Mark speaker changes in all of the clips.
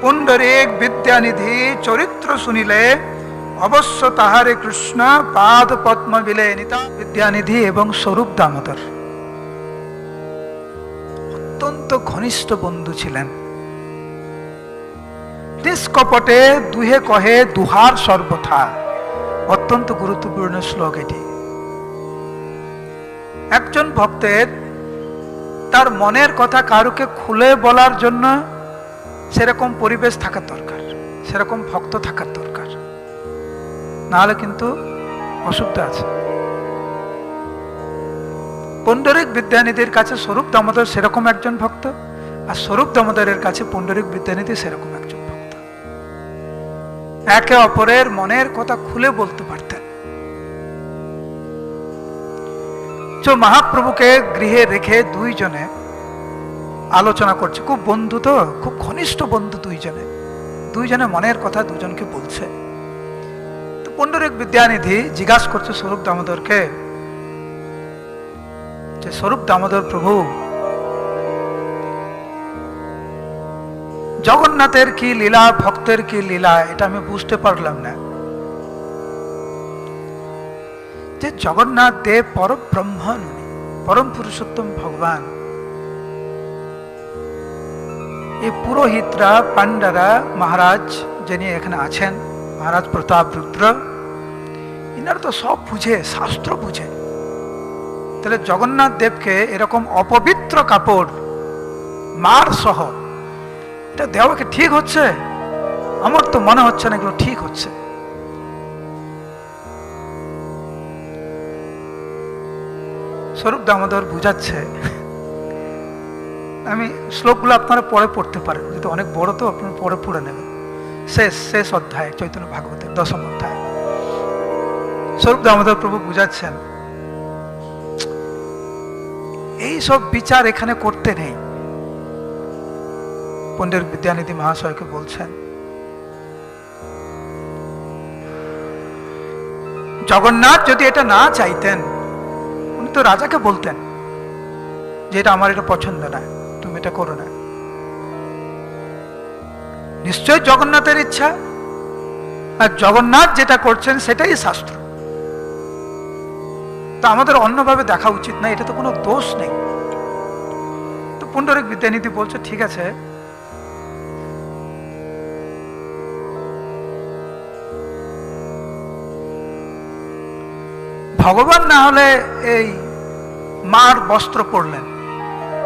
Speaker 1: পুণ্ডরিক বিদ্যানিধি চরিত্র শুনিলে, অবশ্য তাহারে কৃষ্ণ পাদ পদ্ম বিলে নিতা বিদ্যানিধি এবং স্বরূপ দামোদর। অত্যন্ত ঘনিষ্ঠ বন্ধু ছিলেন। নিষ্কপটে দুহে কহে দুহার সর্বথা। অত্যন্ত গুরুত্বপূর্ণ শ্লোক এটি। একজন ভক্তের তার মনের কথা কারুকে খুলে বলার জন্য সেরকম পরিবেশ থাকার দরকার, সেরকম ভক্ত থাকার দরকার। নাহলে কিন্তু অসুবিধা আছে। পণ্ডরিক বিদ্যানিধির কাছে স্বরূপ দামোদর সেরকম একজন ভক্ত, আর স্বরূপ দামোদরের কাছে পণ্ডরিক বিদ্যানিধি সেরকম একজন ভক্ত। একে অপরের মনের কথা খুলে বলতে পারতেন। মহাপ্রভুকে গৃহে রেখে দুইজনে আলোচনা করছে। খুব বন্ধু তো, খুব ঘনিষ্ঠ বন্ধু দুইজনে। দুইজনে মনের কথা দুজনকে বলছে। তো পণ্ডরিক বিদ্যানিধি জিজ্ঞাসা করছে স্বরূপ দামোদরকে যে, স্বরূপ দামোদর প্রভু, জগন্নাথের কি লীলা, ভক্তের কি লীলা, এটা আমি বুঝতে পারলাম না। যে জগন্নাথ দেব পরব্রহ্মণ পরম পুরুষোত্তম ভগবান। এই পুরোহিতরা পাণ্ডারা মহারাজ যিনি এখানে আছেন, মহারাজ প্রতাপ রুদ্র এনারা তো সব বুঝে, শাস্ত্র বুঝে। তাহলে জগন্নাথ দেবকে এরকম অপবিত্র কাপড় মার সহ, এটা দেওয়াকে ঠিক হচ্ছে? আমার তো মনে হচ্ছে না এগুলো ঠিক হচ্ছে। স্বরূপ দামোদর বুঝাচ্ছে আমি শ্লোকগুলো আপনারা পরে পড়তে পারেন। যেহেতু অনেক বড় তো, আপনারা পরে পড়ে নেবেন। শেষ শেষ অধ্যায়, চৈতন্য ভাগবতের দশম অধ্যায়। স্বরূপ দামোদর প্রভু বুঝাচ্ছেন, এই সব বিচার এখানে করতে নেই। পণ্ডিত বিদ্যানিধি মহাশয়কে বলছেন, জগন্নাথ যদি এটা না চাইতেন, উনি তো রাজাকে বলতেন যে এটা আমার এটা পছন্দ না এটা করো না। নিশ্চয় জগন্নাথের ইচ্ছা, আর জগন্নাথ যেটা করছেন সেটাই শাস্ত্র। তো আমাদের অন্যভাবে দেখা উচিত না, এটা তো কোনো দোষ নেই। তো পুণ্ডরিক বিদ্যানীতি বলছে, ঠিক আছে। ভগবান না হলে এই মার বস্ত্র পরলেন।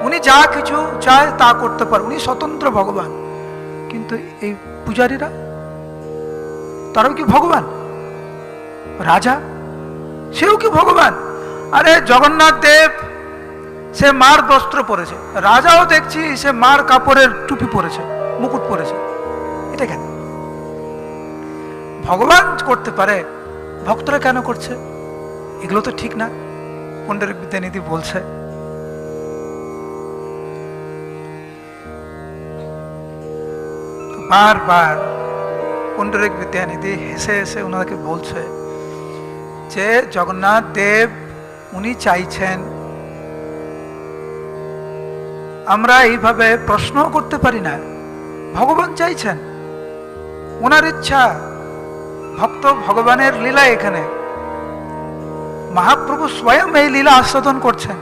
Speaker 1: উনি যা কিছু চায় তা করতে পারে। উনি স্বতন্ত্র ভগবান। কিন্তু এই পূজারীরা, তারাও কি ভগবান? রাজা? সেও কি ভগবান? আরে জগন্নাথ দেব, সে মার বস্ত্র পরেছে। রাজাও দেখছি সে মার কাপড়ের টুপি পরেছে, মুকুট পরেছে। এটা কেন? ভগবান করতে পারে, ভক্তরা কেন করছে? এগুলো তো ঠিক না। পণ্ডিত বিদ্যানিধি বলছে বারবার পণ্ডিত বিদ্যানিধি হেসে হেসে ওনাকে বলছে যে জগন্নাথ দেব উনি চাইছেন আমরা এইভাবে প্রশ্ন করতে পারি না ভগবান চাইছেন ওনার ইচ্ছা ভক্ত ভগবানের লীলা এখানে মহাপ্রভু স্বয়ং এই লীলা আস্বাদন করছেন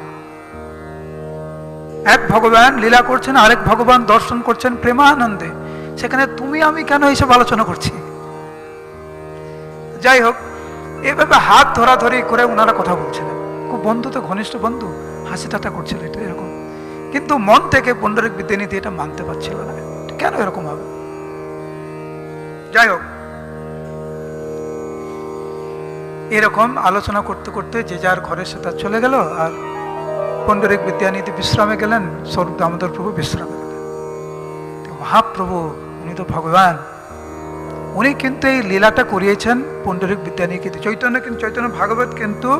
Speaker 1: এক ভগবান লীলা করছেন আরেক ভগবান দর্শন করছেন প্রেমানন্দে সেখানে তুমি, আমি কেন এইসব আলোচনা করছি? যাই হোক, এভাবে হাত ধরাধরি করে ওনারা কথা বলছিলেন। খুব বন্ধু তো, ঘনিষ্ঠ বন্ধু হাসি ঠাট্টা করছিল এটা, এরকম। কিন্তু মন থেকে পণ্ডরিক বিদ্যানীতি এটা মানতে পারছিল না। কেন এরকম হবে? যাই হোক, এরকম আলোচনা করতে করতে যে যার ঘরে সে তার চলে গেল, আর পণ্ডরিক বিদ্যানীতি বিশ্রামে গেলেন, স্বরূপ দামোদর প্রভু বিশ্রামে। মহাপ্রভু, উনি তো ভগবান। উনি কিন্তু এই লীলাটা করিয়েছেন পণ্ডরিক বিদ্যানীতি চৈতন্য কিন্তু, চৈতন্য ভাগবত কিন্তু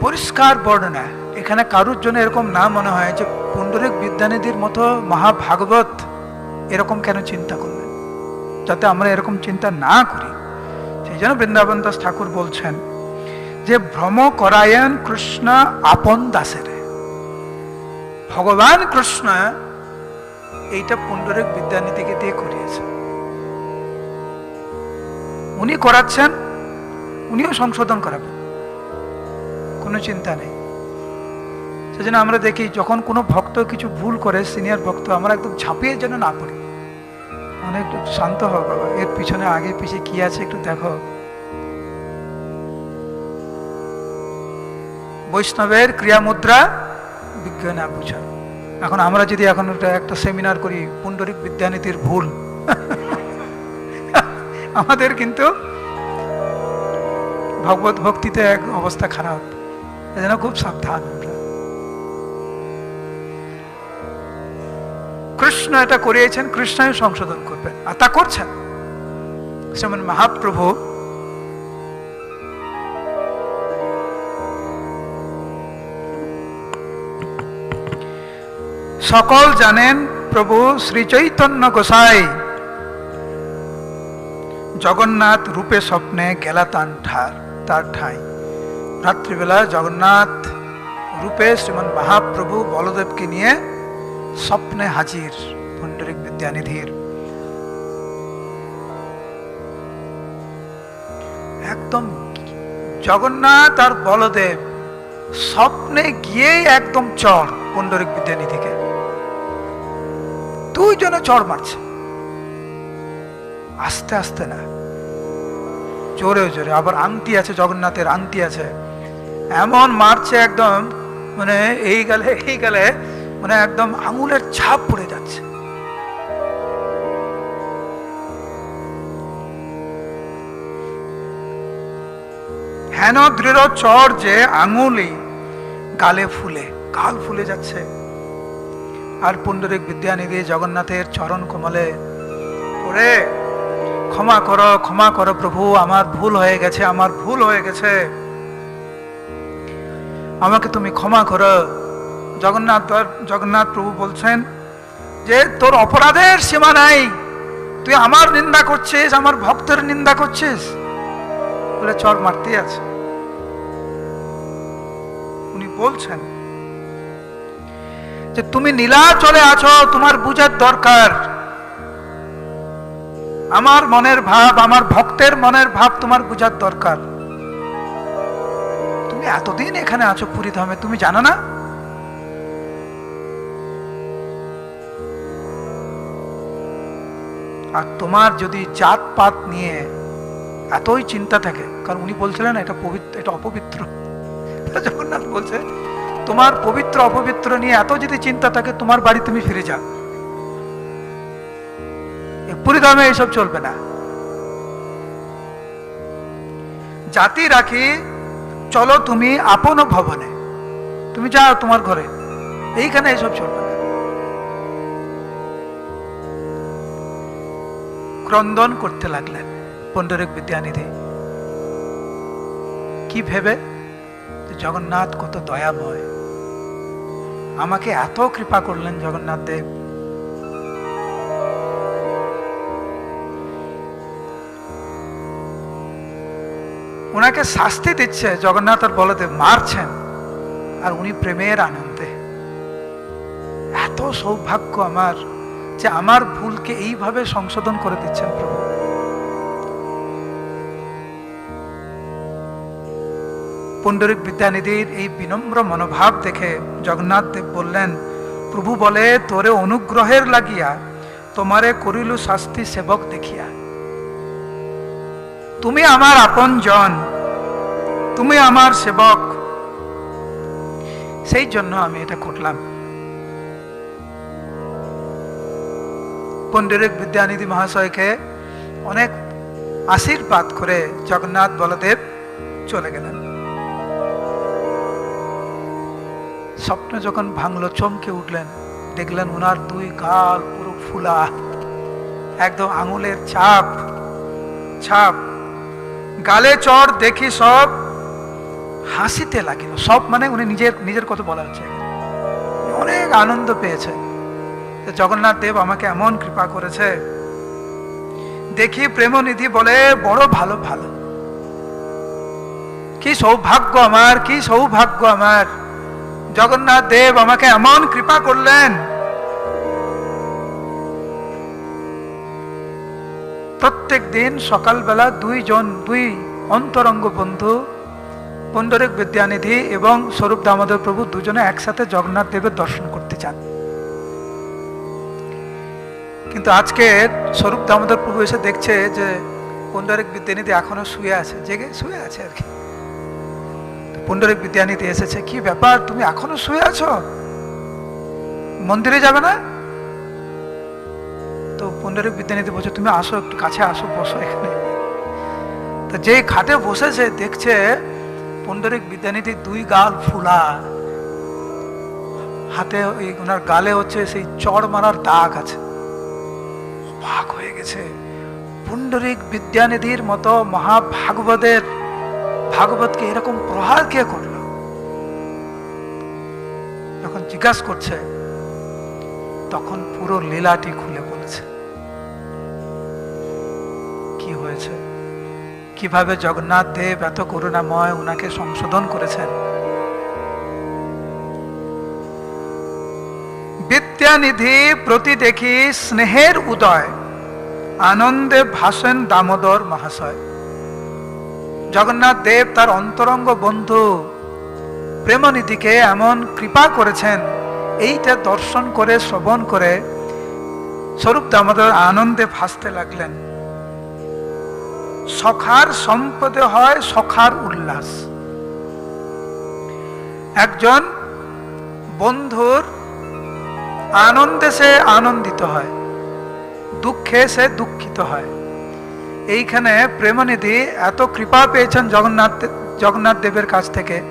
Speaker 1: পরিষ্কার বর্ণনা। এখানে কারুর জন্য এরকম না মনে হয় যে পুণ্ডরিক বিদ্যানিধির মতো মহাভাগবত এরকম কেন চিন্তা করলেন? যাতে আমরা এরকম চিন্তা না করি। সেই জন্য বৃন্দাবন দাস ঠাকুর বলছেন যে, ভ্রম করায়ন কৃষ্ণ আপন দাসের। ভগবান কৃষ্ণ এইটা পুণ্ডরিক বিদ্যানীতিকে দিয়ে করিয়েছে। উনি করাচ্ছেন, উনিও সংশোধন করাবেন। কোনো চিন্তা নেই। সেজন্য আমরা দেখি, যখন কোনো ভক্ত কিছু ভুল করে, সিনিয়র ভক্ত, আমরা একদম ঝাঁপিয়ে যেন না পড়ি। অনেক শান্ত হও, বাবা, এর পিছনে আগে পিছে কি আছে একটু দেখো। বৈষ্ণবের ক্রিয়া মুদ্রা বিজ্ঞানে বুঝা এখন আমরা যদি এখন একটা সেমিনার করি, পুণ্ডরিক বিদ্যানীতির ভুল, আমাদের কিন্তু ভগবত ভক্তিতে এক অবস্থা খারাপ। এজন্য খুব সাবধান আমরা। কৃষ্ণ এটা করিয়েছেন, কৃষ্ণই সংশোধন করবেন। আর তা করছেন। যেমন মহাপ্রভু সকল জানেন প্রভু শ্রী চৈতন্য গোসাই। জগন্নাথ রূপে স্বপ্নে গেলা তান ঠার, তার ঠাই। রাত্রিবেলা জগন্নাথ রূপে শ্রীমন মহাপ্রভু বলদেবকে নিয়ে স্বপ্নে হাজির পুণ্ডরিক বিদ্যানিধির। একদম জগন্নাথ আর বলদেব স্বপ্নে গিয়েই একদম চড় পুণ্ডরিক বিদ্যানিধিকে। দুইজনে চড় মারছে। আস্তে আস্তে না, জোরে জোরে। আবার আংটি আছে, জগন্নাথের আংটি আছে। এমন মারছে একদম মানে এই গেলে এই গেলে মানে একদম আঙুলের ছাপ পড়ে যাচ্ছে। হেন দৃঢ় চর যে আঙুলি গালে ফুলে গাল ফুলে যাচ্ছে। আর পুণ্ডরিক বিদ্যানিধি জগন্নাথের চরণ কমলে। পড়ে ক্ষমা করো ক্ষমা করো প্রভু, আমার ভুল হয়ে গেছে, আমার ভুল হয়ে গেছে। আমাকে তুমি ক্ষমা করো। জগন্নাথ জগন্নাথ প্রভু বলছেন যে, তোর অপরাধের সীমা নাই। তুই আমার নিন্দা করছিস, আমার ভক্তের নিন্দা করছিস। বলে চর মারতে আছে। উনি বলছেন যে তুমি নীলা চলে আছো, তোমার বুঝার দরকার। আমার মনের ভাব, আমার ভক্তের মনের ভাব তোমার বুঝার দরকার। তুমি এতদিন এখানে আছো পুরী ধামে, তুমি জানো না? আর তোমার যদি জাত পাত নিয়ে এতই চিন্তা থাকে, কারণ উনি বলছিলেন, এটা পবিত্র, এটা অপবিত্র। জগন্নাথ বলছে তোমার পবিত্র, অপবিত্র নিয়ে এত যদি চিন্তা থাকে, তোমার বাড়ি তুমি ফিরে যাও। পুরীধামে এইসব চলবে না। জাতি রাখি, চলো তুমি আপন ভবনে। তুমি যাও তোমার ঘরে। এইখানে এইসব চলবে না। ক্রন্দন করতে লাগলেন পণ্ডরিক বিদ্যানিধি। কি ভেবে? জগন্নাথ কত দয়াময়। আমাকে এত কৃপা করলেন জগন্নাথ দেব। ওনাকে শাস্তি দিচ্ছে জগন্নাথ আর বলদেব, মারছেন। আর উনি প্রেমের আনন্দে। এত সৌভাগ্য আমার যে আমার ভুলকে এইভাবে সংশোধন করে দিচ্ছেন প্রভু। পুণ্ডরিক বিদ্যানিধির এই বিনম্র মনোভাব দেখে জগন্নাথ দেব বললেন, প্রভু বলে, তোরে অনুগ্রহের লাগিয়া তোমারে করিল শাস্তি সেবক দেখিয়া। তুমি আমার আপন জন তুমি আমার সেবক। সেই জন্য আমি এটা করলাম। পণ্ডিরিক বিদ্যানিধি মহাশয়কে অনেক আশীর্বাদ করে জগন্নাথ বলদেব চলে গেলেন। স্বপ্ন যখন ভাঙলো, চমকে উঠলেন। দেখলেন ওনার দুই গাল পুরো ফুলা। একদম আঙুলের ছাপ ছাপ। গালে চর দেখি সব হাসিতে লাগিল। সব মানে উনি নিজের নিজের কথা বলা হচ্ছে অনেক আনন্দ পেয়েছে। জগন্নাথ দেব আমাকে এমন কৃপা করেছে। দেখি প্রেমনিধি বলে, বড় ভালো ভালো। কি সৌভাগ্য আমার, কি সৌভাগ্য আমার। জগন্নাথ দেব আমাকে এমন কৃপা করলেন। প্রত্যেক দিন সকালবেলা দুইজন, দুই অন্তরঙ্গ বন্ধু, পণ্ডরিক বিদ্যানিধি এবং স্বরূপ দামোদর প্রভু দুজনে একসাথে জগন্নাথ দেবের দর্শন করতে চান কিন্তু আজকে স্বরূপ দামোদর প্রভু এসে দেখছে যে পণ্ডরিক বিদ্যানিধি এখনও শুয়ে আছে, জেগে শুয়ে আছে আর কি। পণ্ডরিক বিদ্যানিধি এসেছে। কি ব্যাপার? তুমি এখনও শুয়ে আছো? মন্দিরে যাবে না? তো পণ্ডরিক বিদ্যানিধি বলছে, তুমি আসো, একটু কাছে আসো, বসো এখানে। তো যেই খাটে বসেছে, দেখছে পণ্ডরিক বিদ্যানিধি দুই গাল ফুলা। হাতে ওই ওনার গালে হচ্ছে সেই চড় মারার দাগ আছে। ভাগ হয়ে গেছে। পুণ্ডরিক বিদ্যানিধির মতো মহাভাগবতের ভাগবতকে এরকম প্রহার কে করল? যখন জিজ্ঞাসা করছে, তখন পুরো লীলাটি খুলে বলেছে। কি হয়েছে? কীভাবে জগন্নাথ দেব এত করুণাময় ওনাকে সংশোধন করেছেন? বিদ্যানিধি প্রতি দেখি স্নেহের উদয়। আনন্দে ভাসেন দামোদর মহাশয়। জগন্নাথ দেব তার অন্তরঙ্গ বন্ধু। প্রেমনিধিকে এমন কৃপা করেছেন, এইটা দর্শন করে, শ্রবণ করে স্বরূপ দামোদর আনন্দে ভাসতে লাগলেন। সখার সম্পদে হয় সখার উল্লাস। একজন বন্ধুর আনন্দে সে আনন্দিত হয়, দুঃখে সে দুঃখিত হয়। এইখানে প্রেমনিধি এত কৃপা পেয়েছেন জগন্নাথ জগন্নাথ দেবের কাছ থেকে,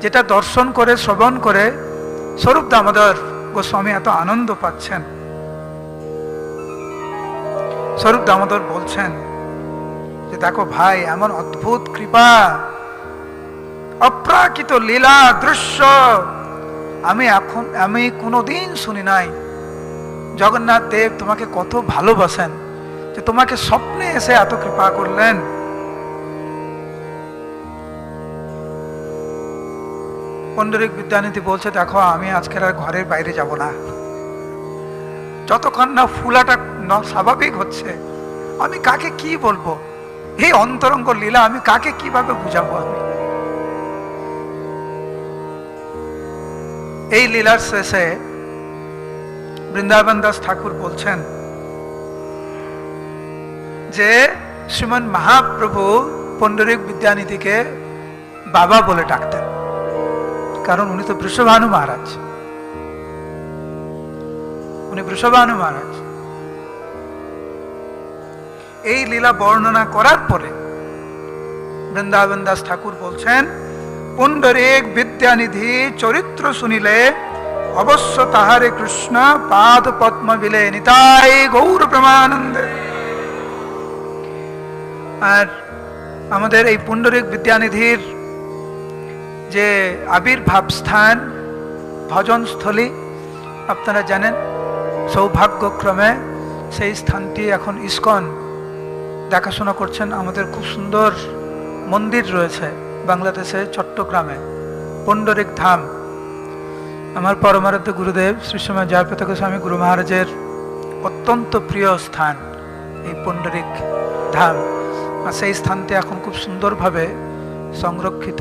Speaker 1: যেটা দর্শন করে, শ্রবণ করে স্বরূপ দামোদর গোস্বামী এত আনন্দ পাচ্ছেন। স্বরূপ দামোদর বলছেন যে, দেখো ভাই, এমন অদ্ভুত কৃপা, অপ্রাকৃত লীলা, দৃশ্য, আমি এখন, আমি কোনোদিন শুনি নাই। জগন্নাথ দেব তোমাকে কত ভালোবাসেন। যে তোমাকে স্বপ্নে এসে এত কৃপা করলেন। পণ্ডরিক বিদ্যানীতি বলছে, দেখো, আমি আজকের আর ঘরের বাইরে যাব না। যতক্ষণ না ফুলাটা স্বাভাবিক হচ্ছে, আমি কাকে কি বলব? এই অন্তরঙ্গ লীলা আমি কাকে কীভাবে বুঝাবো আমি? এই লীলার শেষে বৃন্দাবন দাস ঠাকুর বলছেন যে শ্রীমন মহাপ্রভু পণ্ডরিক বিদ্যানিধিকে বাবা বলে ডাকতেন। কারণ উনি তো বৃষভানু মহারাজ। উনি বৃষভানু মহারাজ। এই লীলা বর্ণনা করার পরে বৃন্দাবন দাস ঠাকুর বলছেন, পুণ্ডরিক বিদ্যানিধি চরিত্র শুনিলে অবশ্য তাহারে কৃষ্ণ পাদ পদ্ম বিলে নিতাই গৌর প্রেমানন্দে আর আমাদের এই পুণ্ডরিক বিদ্যানিধির যে আবির্ভাব স্থান ভজনস্থলী, আপনারা জানেন, সৌভাগ্যক্রমে সেই স্থানটি এখন ইস্কন দেখাশোনা করছেন। আমাদের খুব সুন্দর মন্দির রয়েছে বাংলাদেশে চট্টগ্রামে, পণ্ডরিক ধাম। আমার পরমারাধ্য গুরুদেব শ্রীসময় জয়পত গোস্বামী গুরু মহারাজের অত্যন্ত প্রিয় স্থান, এই পণ্ডরিক ধাম। সেই স্থানটি এখন খুব সুন্দরভাবে সংরক্ষিত।